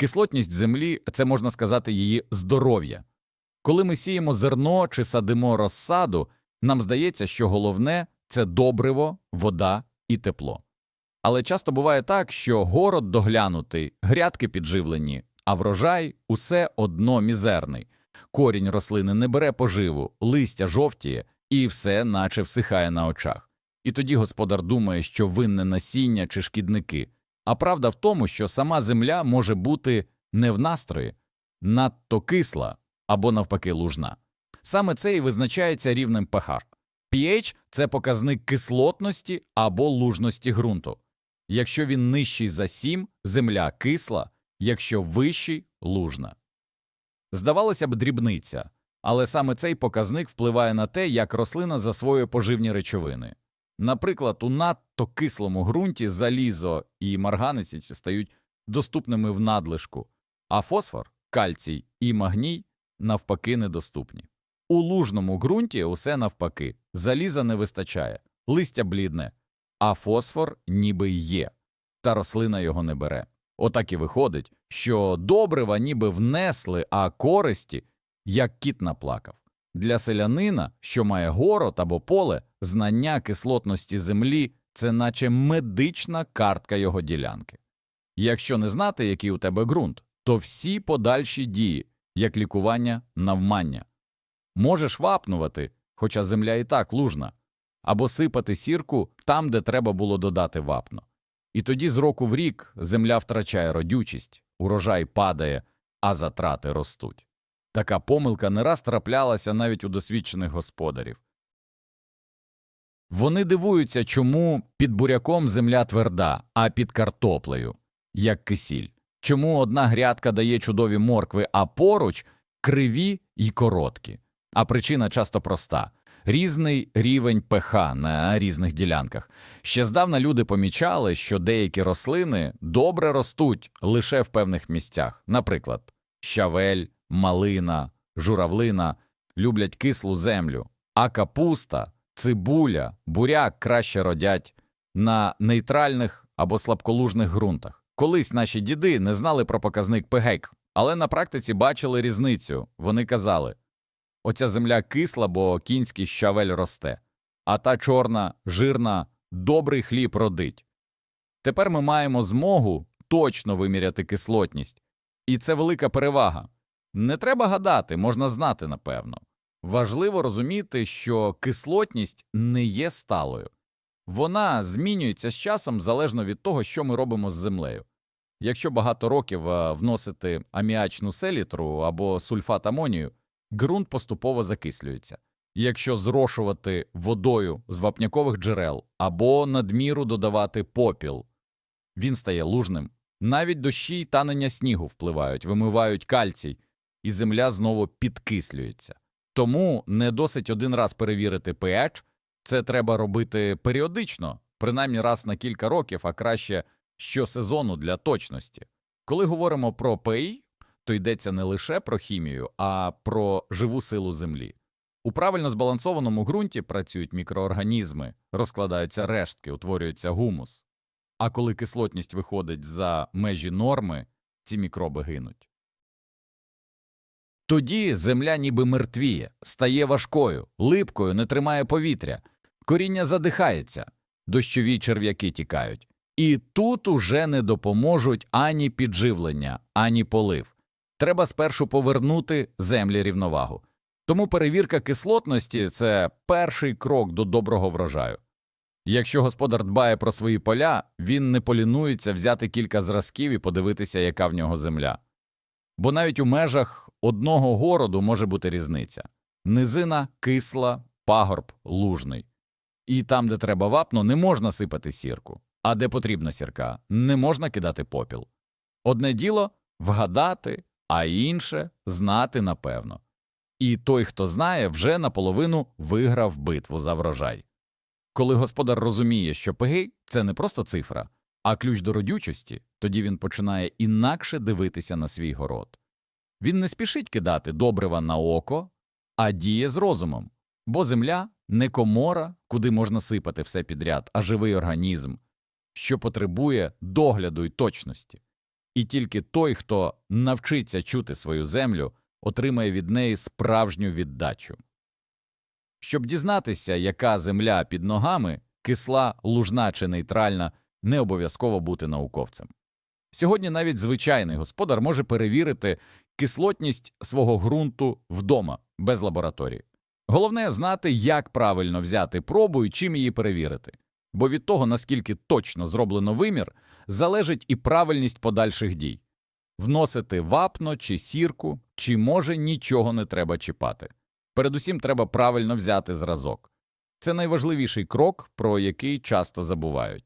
Кислотність землі це можна сказати її здоров'я. Коли ми сіємо зерно чи садимо розсаду, нам здається, що головне це добриво, вода і тепло. Але часто буває так, що город доглянутий, грядки підживлені, а врожай усе одно мізерний. Корінь рослини не бере поживу, листя жовтіє, і все наче всихає на очах. І тоді господар думає, що винне насіння чи шкідники. А правда в тому, що сама земля може бути не в настрої, надто кисла або навпаки лужна. Саме це і визначається рівнем pH. pH – це показник кислотності або лужності ґрунту. Якщо він нижчий за 7, земля кисла, якщо вищий – лужна. Здавалося б, дрібниця, але саме цей показник впливає на те, як рослина засвоює поживні речовини. Наприклад, у надто кислому ґрунті залізо і марганець стають доступними в надлишку, а фосфор, кальцій і магній навпаки недоступні. У лужному ґрунті усе навпаки, заліза не вистачає, листя блідне, а фосфор ніби є, та рослина його не бере. Отак і виходить, що добрива ніби внесли, а користі, як кіт наплакав. Для селянина, що має город або поле, знання кислотності землі це наче медична картка його ділянки. Якщо не знати, який у тебе ґрунт, то всі подальші дії, як лікування навмання. Можеш вапнувати, хоча земля і так лужна, або сипати сірку там, де треба було додати вапно. І тоді з року в рік земля втрачає родючість, урожай падає, а затрати ростуть. Така помилка не раз траплялася навіть у досвідчених господарів. Вони дивуються, чому під буряком земля тверда, а під картоплею – як кисіль. Чому одна грядка дає чудові моркви, а поруч – криві й короткі. А причина часто проста – різний рівень ПХ на різних ділянках. Ще здавна люди помічали, що деякі рослини добре ростуть лише в певних місцях. Наприклад, щавель, малина, журавлина люблять кислу землю, а капуста, цибуля, буряк краще родять на нейтральних або слабколужних ґрунтах. Колись наші діди не знали про показник ПГЕК, але на практиці бачили різницю. Вони казали оця земля кисла, бо кінський щавель росте, а та чорна, жирна, добрий хліб родить. Тепер ми маємо змогу точно виміряти кислотність, і це велика перевага. Не треба гадати, можна знати напевно. Важливо розуміти, що кислотність не є сталою. Вона змінюється з часом залежно від того, що ми робимо з землею. Якщо багато років е, вносити аміачну селітру або сульфат амонію, ґрунт поступово закислюється. Якщо зрошувати водою з вапнякових джерел або надміру додавати попіл, він стає лужним. Навіть дощі й танення снігу впливають, вимивають кальцій, і земля знову підкислюється. Тому не досить один раз перевірити pH, це треба робити періодично, принаймні раз на кілька років, а краще щосезону для точності. Коли говоримо про PI, то йдеться не лише про хімію, а про живу силу землі. У правильно збалансованому ґрунті працюють мікроорганізми, розкладаються рештки, утворюється гумус. А коли кислотність виходить за межі норми, ці мікроби гинуть. Тоді земля ніби мертвіє, стає важкою, липкою, не тримає повітря, коріння задихається, дощові черв'яки тікають. І тут уже не допоможуть ані підживлення, ані полив. Треба спершу повернути землі рівновагу. Тому перевірка кислотності це перший крок до доброго врожаю. Якщо господар дбає про свої поля, він не полінується взяти кілька зразків і подивитися, яка в нього земля. Бо навіть у межах одного городу може бути різниця низина, кисла, пагорб, лужний. І там, де треба вапно, не можна сипати сірку, а де потрібна сірка, не можна кидати попіл. Одне діло вгадати, а інше знати напевно. І той, хто знає, вже наполовину виграв битву за врожай. Коли господар розуміє, що ПГ – це не просто цифра, а ключ до родючості, тоді він починає інакше дивитися на свій город. Він не спішить кидати добрива на око, а діє з розумом, бо земля не комора, куди можна сипати все підряд, а живий організм, що потребує догляду й точності. І тільки той, хто навчиться чути свою землю, отримає від неї справжню віддачу. Щоб дізнатися, яка земля під ногами, кисла, лужна чи нейтральна, не обов'язково бути науковцем. Сьогодні навіть звичайний господар може перевірити кислотність свого ґрунту вдома, без лабораторії. Головне знати, як правильно взяти пробу і чим її перевірити, бо від того, наскільки точно зроблено вимір, залежить і правильність подальших дій вносити вапно чи сірку, чи може нічого не треба чіпати. Передусім треба правильно взяти зразок. Це найважливіший крок, про який часто забувають.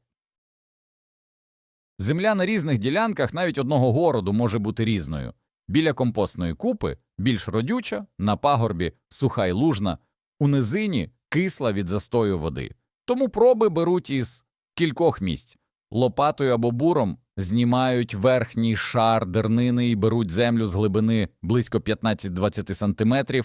Земля на різних ділянках навіть одного городу може бути різною. Біля компостної купи більш родюча, на пагорбі суха й лужна, у низині кисла від застою води. Тому проби беруть із кількох місць. Лопатою або буром знімають верхній шар дернини і беруть землю з глибини близько 15-20 см.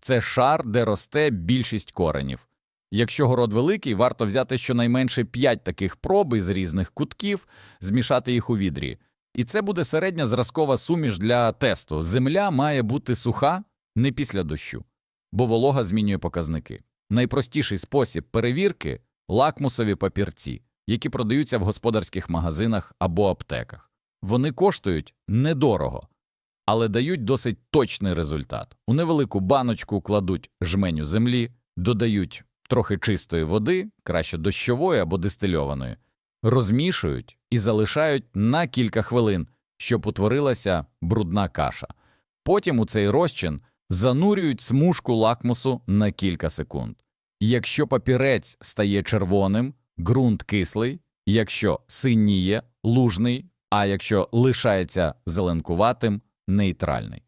Це шар, де росте більшість коренів. Якщо город великий, варто взяти щонайменше 5 таких проб із різних кутків, змішати їх у відрі. І це буде середня зразкова суміш для тесту. Земля має бути суха не після дощу, бо волога змінює показники. Найпростіший спосіб перевірки лакмусові папірці, які продаються в господарських магазинах або аптеках. Вони коштують недорого, але дають досить точний результат. У невелику баночку кладуть жменю землі, додають трохи чистої води, краще дощової або дистильованої, розмішують і залишають на кілька хвилин, щоб утворилася брудна каша. Потім у цей розчин занурюють смужку лакмусу на кілька секунд. Якщо папірець стає червоним, ґрунт кислий, якщо синіє лужний, а якщо лишається зеленкуватим нейтральний.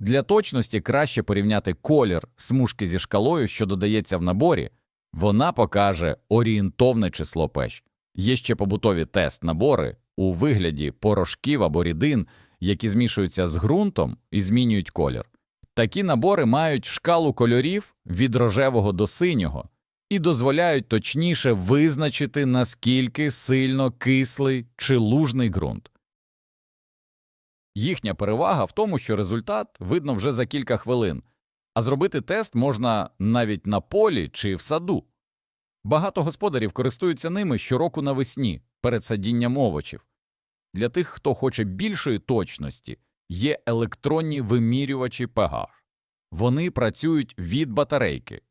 Для точності краще порівняти колір смужки зі шкалою, що додається в наборі, вона покаже орієнтовне число пещ. Є ще побутові тест-набори у вигляді порошків або рідин, які змішуються з ґрунтом і змінюють колір. Такі набори мають шкалу кольорів від рожевого до синього і дозволяють точніше визначити, наскільки сильно кислий чи лужний ґрунт. Їхня перевага в тому, що результат видно вже за кілька хвилин, а зробити тест можна навіть на полі чи в саду. Багато господарів користуються ними щороку навесні перед садінням овочів. Для тих, хто хоче більшої точності, є електронні вимірювачі pH. Вони працюють від батарейки,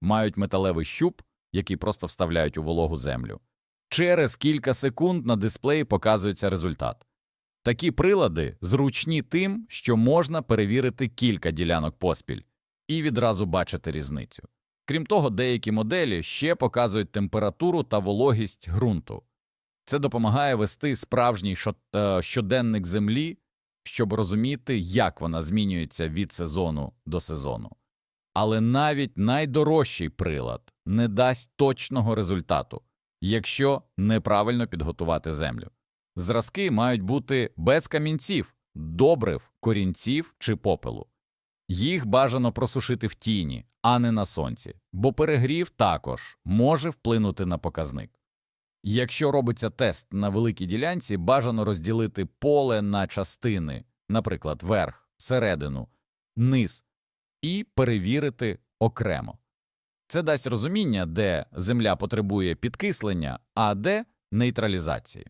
мають металевий щуп, який просто вставляють у вологу землю. Через кілька секунд на дисплеї показується результат. Такі прилади зручні тим, що можна перевірити кілька ділянок поспіль і відразу бачити різницю. Крім того, деякі моделі ще показують температуру та вологість ґрунту. Це допомагає вести справжній е, щоденник землі, щоб розуміти, як вона змінюється від сезону до сезону. Але навіть найдорожчий прилад не дасть точного результату, якщо неправильно підготувати землю. Зразки мають бути без камінців, добрив, корінців чи попелу. Їх бажано просушити в тіні, а не на сонці, бо перегрів також може вплинути на показник. Якщо робиться тест на великій ділянці, бажано розділити поле на частини, наприклад, верх, середину, низ, і перевірити окремо. Це дасть розуміння, де земля потребує підкислення, а де нейтралізації.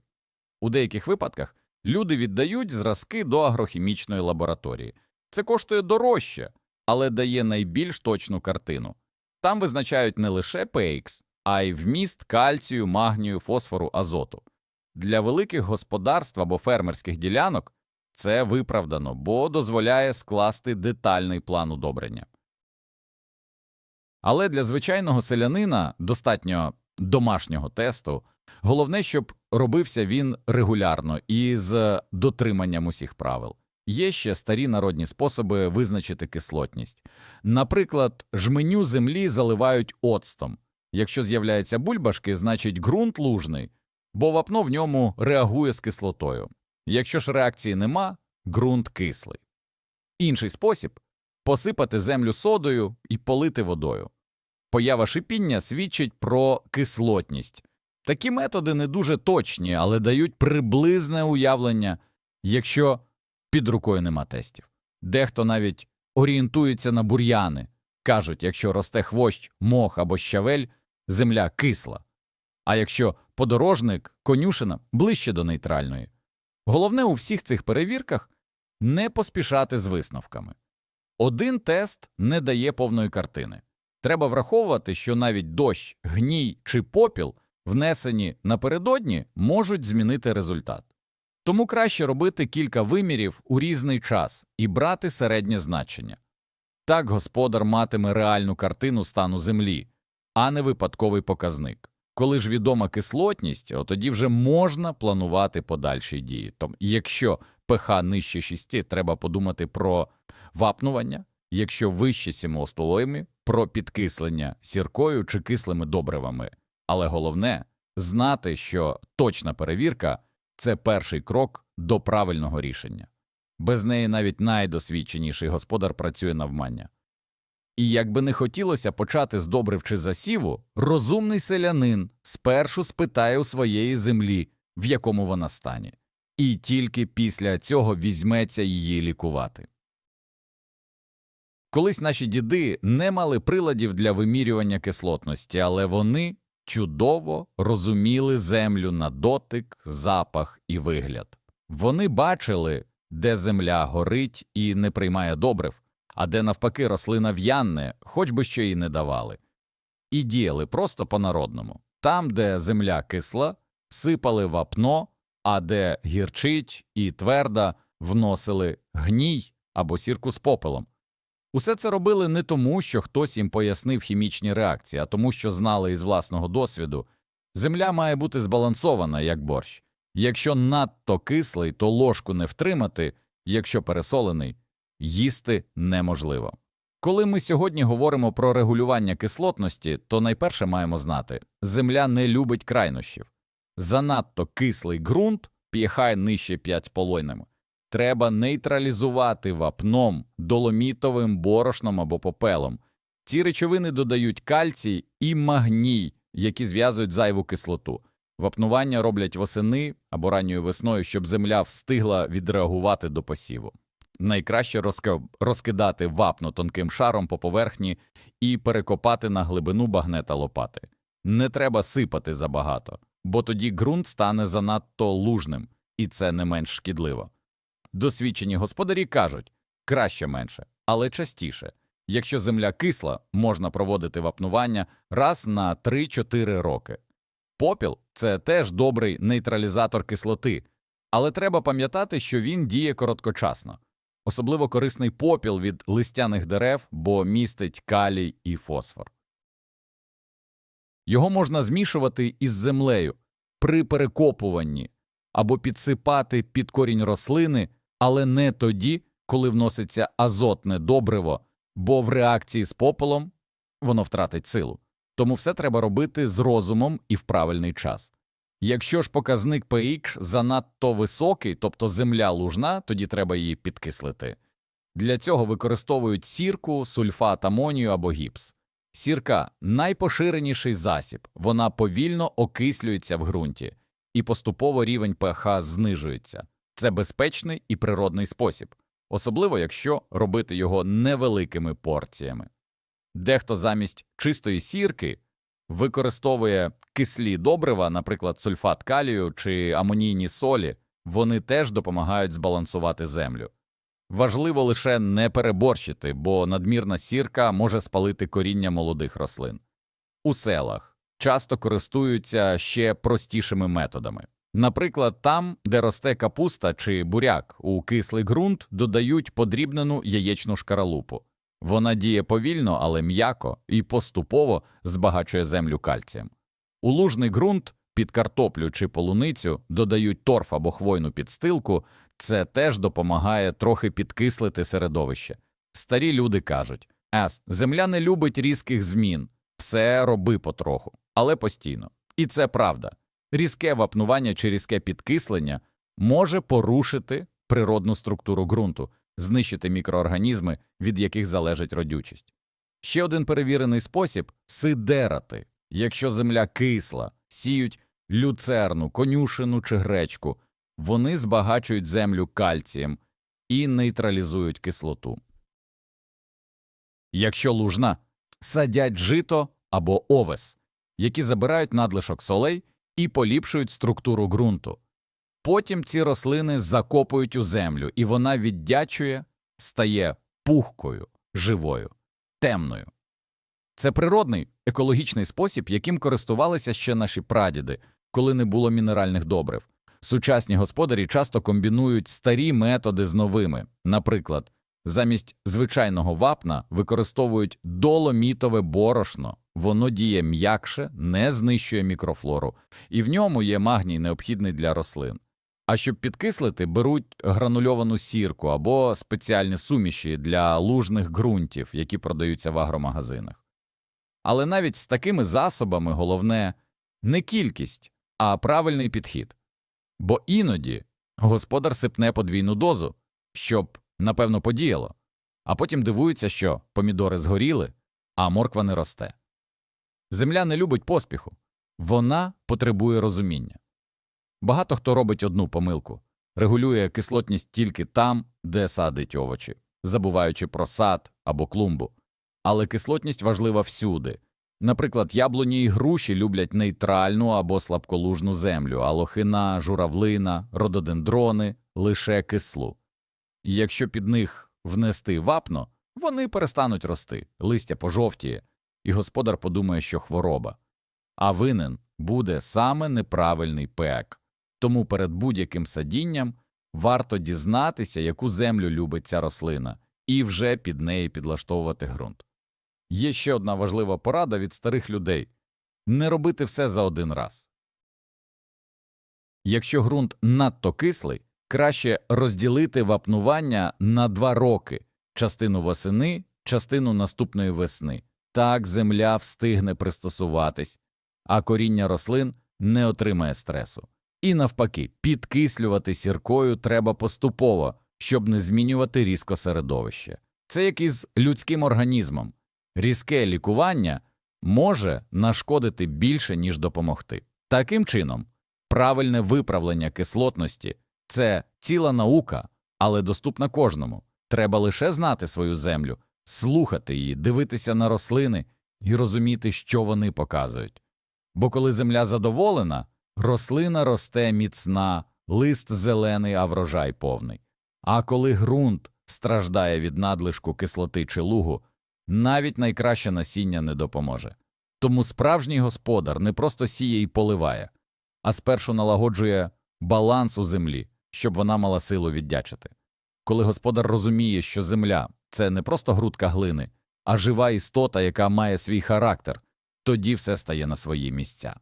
У деяких випадках люди віддають зразки до агрохімічної лабораторії. Це коштує дорожче, але дає найбільш точну картину. Там визначають не лише PX, а й вміст кальцію, магнію, фосфору, азоту. Для великих господарств або фермерських ділянок це виправдано, бо дозволяє скласти детальний план удобрення. Але для звичайного селянина достатньо домашнього тесту. Головне, щоб робився він регулярно і з дотриманням усіх правил. Є ще старі народні способи визначити кислотність. Наприклад, жменю землі заливають оцтом. Якщо з'являються бульбашки, значить ґрунт лужний, бо вапно в ньому реагує з кислотою. Якщо ж реакції нема, ґрунт кислий. Інший спосіб посипати землю содою і полити водою. Поява шипіння свідчить про кислотність. Такі методи не дуже точні, але дають приблизне уявлення, якщо під рукою нема тестів. Дехто навіть орієнтується на бур'яни. Кажуть, якщо росте хвощ, мох або щавель, земля кисла. А якщо подорожник, конюшина ближче до нейтральної. Головне у всіх цих перевірках не поспішати з висновками. Один тест не дає повної картини. Треба враховувати, що навіть дощ, гній чи попіл, внесені напередодні, можуть змінити результат. Тому краще робити кілька вимірів у різний час і брати середнє значення. Так господар матиме реальну картину стану землі, а не випадковий показник. Коли ж відома кислотність, тоді вже можна планувати подальші дії. Тому, якщо pH нижче 6, треба подумати про вапнування, якщо вище 7 столовими, про підкислення сіркою чи кислими добривами. Але головне знати, що точна перевірка це перший крок до правильного рішення. Без неї навіть найдосвідченіший господар працює навмання. І якби не хотілося почати з добрив чи засіву, розумний селянин спершу спитає у своєї землі, в якому вона стані, і тільки після цього візьметься її лікувати. Колись наші діди не мали приладів для вимірювання кислотності, але вони чудово розуміли землю на дотик, запах і вигляд. Вони бачили, де земля горить і не приймає добрив, а де навпаки рослина в'янне, хоч би що їй не давали. І діяли просто по-народному. Там, де земля кисла, сипали вапно, а де гірчить і тверда, вносили гній або сірку з попелом. Усе це робили не тому, що хтось їм пояснив хімічні реакції, а тому, що знали із власного досвіду. Земля має бути збалансована, як борщ. Якщо надто кислий, то ложку не втримати, якщо пересолений, їсти неможливо. Коли ми сьогодні говоримо про регулювання кислотності, то найперше маємо знати земля не любить крайнощів. Занадто кислий ґрунт п'єхай нижче 5,5. Треба нейтралізувати вапном, доломітовим борошном або попелом. Ці речовини додають кальцій і магній, які зв'язують зайву кислоту. Вапнування роблять восени або ранньою весною, щоб земля встигла відреагувати до посіву. Найкраще розкидати вапно тонким шаром по поверхні і перекопати на глибину багнета лопати. Не треба сипати забагато, бо тоді ґрунт стане занадто лужним, і це не менш шкідливо. Досвідчені господарі кажуть краще менше, але частіше. Якщо земля кисла, можна проводити вапнування раз на 3-4 роки. Попіл це теж добрий нейтралізатор кислоти, але треба пам'ятати, що він діє короткочасно. Особливо корисний попіл від листяних дерев, бо містить калій і фосфор. Його можна змішувати із землею при перекопуванні або підсипати під корінь рослини, але не тоді, коли вноситься азотне добриво, бо в реакції з попелом воно втратить силу. Тому все треба робити з розумом і в правильний час. Якщо ж показник pH занадто високий, тобто земля лужна, тоді треба її підкислити. Для цього використовують сірку, сульфат амонію або гіпс. Сірка найпоширеніший засіб, вона повільно окислюється в ґрунті, і поступово рівень pH знижується. Це безпечний і природний спосіб, особливо якщо робити його невеликими порціями. Дехто замість чистої сірки використовує кислі добрива, наприклад, сульфат калію чи амонійні солі, вони теж допомагають збалансувати землю. Важливо лише не переборщити, бо надмірна сірка може спалити коріння молодих рослин. У селах часто користуються ще простішими методами. Наприклад, там, де росте капуста чи буряк, у кислий ґрунт додають подрібнену яєчну шкаралупу. Вона діє повільно, але м'яко і поступово збагачує землю кальцієм. У лужний ґрунт під картоплю чи полуницю додають торф або хвойну підстилку, це теж допомагає трохи підкислити середовище. Старі люди кажуть Ес, земля не любить різких змін, все роби потроху, але постійно. І це правда. Різке вапнування чи різке підкислення може порушити природну структуру ґрунту, знищити мікроорганізми, від яких залежить родючість. Ще один перевірений спосіб сидерати. Якщо земля кисла, сіють люцерну, конюшину чи гречку, Вони збагачують землю кальцієм і нейтралізують кислоту. Якщо лужна, садять жито або овес, які забирають надлишок солей і поліпшують структуру ґрунту. Потім ці рослини закопують у землю, і вона віддячує, стає пухкою, живою, темною. Це природний екологічний спосіб, яким користувалися ще наші прадіди, коли не було мінеральних добрив. Сучасні господарі часто комбінують старі методи з новими. Наприклад, замість звичайного вапна використовують доломітове борошно, воно діє м'якше, не знищує мікрофлору, і в ньому є магній, необхідний для рослин. А щоб підкислити, беруть гранульовану сірку або спеціальні суміші для лужних ґрунтів, які продаються в агромагазинах. Але навіть з такими засобами головне не кількість, а правильний підхід. Бо іноді господар сипне подвійну дозу, щоб, напевно, подіяло, а потім дивується, що помідори згоріли, а морква не росте. Земля не любить поспіху, вона потребує розуміння. Багато хто робить одну помилку регулює кислотність тільки там, де садить овочі, забуваючи про сад або клумбу. Але кислотність важлива всюди. Наприклад, яблуні і груші люблять нейтральну або слабколужну землю, а лохина, журавлина, рододендрони лише кислу. І якщо під них внести вапно, вони перестануть рости, листя пожовтіє, і господар подумає, що хвороба. А винен буде саме неправильний пек. Тому перед будь-яким садінням варто дізнатися, яку землю любить ця рослина, і вже під неї підлаштовувати ґрунт. Є ще одна важлива порада від старих людей не робити все за один раз. Якщо ґрунт надто кислий, краще розділити вапнування на два роки частину восени, частину наступної весни. Так земля встигне пристосуватись, а коріння рослин не отримає стресу. І навпаки, підкислювати сіркою треба поступово, щоб не змінювати різко середовище. Це як із людським організмом. Різке лікування може нашкодити більше, ніж допомогти. Таким чином, правильне виправлення кислотності це ціла наука, але доступна кожному. Треба лише знати свою землю, слухати її, дивитися на рослини і розуміти, що вони показують. Бо коли земля задоволена, рослина росте міцна, лист зелений, а врожай повний. А коли ґрунт страждає від надлишку кислоти чи лугу, навіть найкраще насіння не допоможе. Тому справжній господар не просто сіє і поливає, а спершу налагоджує баланс у землі, щоб вона мала силу віддячити. Коли господар розуміє, що земля це не просто грудка глини, а жива істота, яка має свій характер, тоді все стає на свої місця.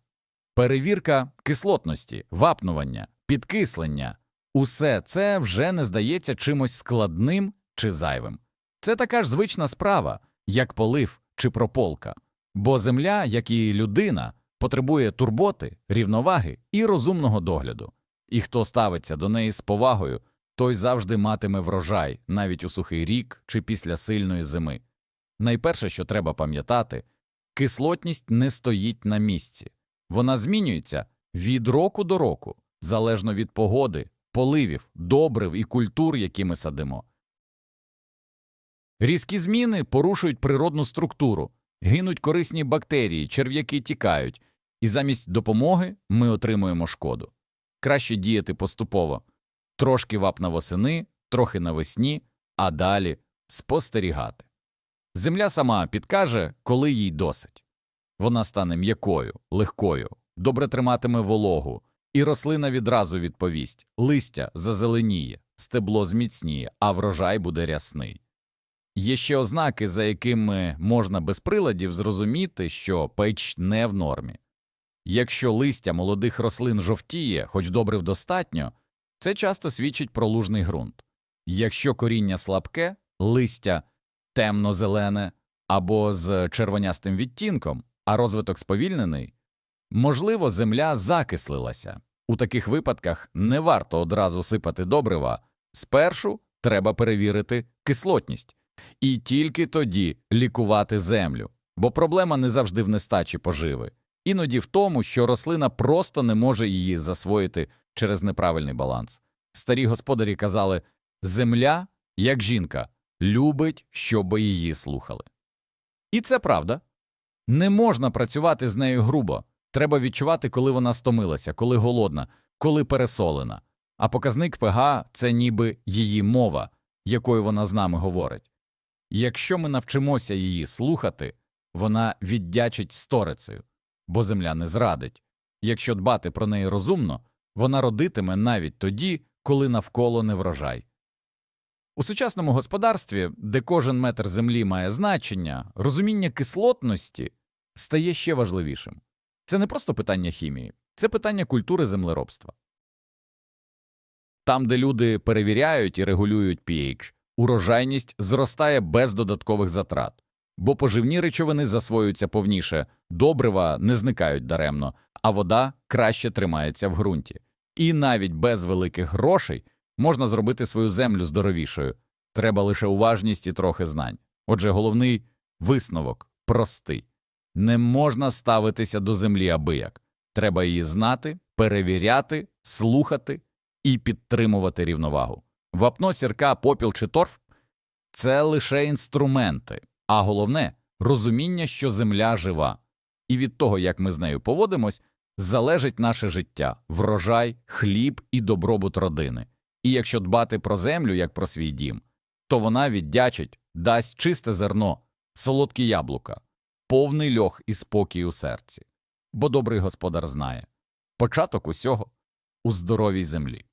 Перевірка кислотності, вапнування, підкислення усе це вже не здається чимось складним чи зайвим. Це така ж звична справа, як полив чи прополка, бо земля, як і людина, потребує турботи, рівноваги і розумного догляду, і хто ставиться до неї з повагою, той завжди матиме врожай навіть у сухий рік чи після сильної зими. Найперше, що треба пам'ятати, кислотність не стоїть на місці, вона змінюється від року до року, залежно від погоди, поливів, добрив і культур, які ми садимо. Різкі зміни порушують природну структуру, гинуть корисні бактерії, черв'яки тікають, і замість допомоги ми отримуємо шкоду. Краще діяти поступово трошки вапна восени, трохи навесні, а далі спостерігати. Земля сама підкаже, коли їй досить. Вона стане м'якою, легкою, добре триматиме вологу, і рослина відразу відповість листя зазеленіє, стебло зміцніє, а врожай буде рясний. Є ще ознаки, за якими можна без приладів зрозуміти, що печ не в нормі. Якщо листя молодих рослин жовтіє, хоч добрив достатньо, це часто свідчить про лужний ґрунт. Якщо коріння слабке, листя темно-зелене або з червонястим відтінком, а розвиток сповільнений, можливо, земля закислилася. У таких випадках не варто одразу сипати добрива, спершу треба перевірити кислотність і тільки тоді лікувати землю, бо проблема не завжди в нестачі поживи. Іноді в тому, що рослина просто не може її засвоїти через неправильний баланс. Старі господарі казали земля, як жінка, любить, щоб її слухали. І це правда. Не можна працювати з нею грубо. Треба відчувати, коли вона стомилася, коли голодна, коли пересолена. А показник ПГ – це ніби її мова, якою вона з нами говорить. Якщо ми навчимося її слухати, вона віддячить сторицею, бо земля не зрадить. Якщо дбати про неї розумно, вона родитиме навіть тоді, коли навколо не врожай. У сучасному господарстві, де кожен метр землі має значення, розуміння кислотності стає ще важливішим. Це не просто питання хімії, це питання культури землеробства. Там, де люди перевіряють і регулюють pH, урожайність зростає без додаткових затрат, бо поживні речовини засвоюються повніше, добрива не зникають даремно, а вода краще тримається в ґрунті. І навіть без великих грошей можна зробити свою землю здоровішою. Треба лише уважність і трохи знань. Отже, головний висновок простий. Не можна ставитися до землі абияк. Треба її знати, перевіряти, слухати і підтримувати рівновагу. Вапно, сірка, попіл чи торф – це лише інструменти, а головне – розуміння, що земля жива. І від того, як ми з нею поводимось, залежить наше життя, врожай, хліб і добробут родини. І якщо дбати про землю як про свій дім, то вона віддячить, дасть чисте зерно, солодкі яблука, повний льох і спокій у серці. Бо добрий господар знає початок усього у здоровій землі.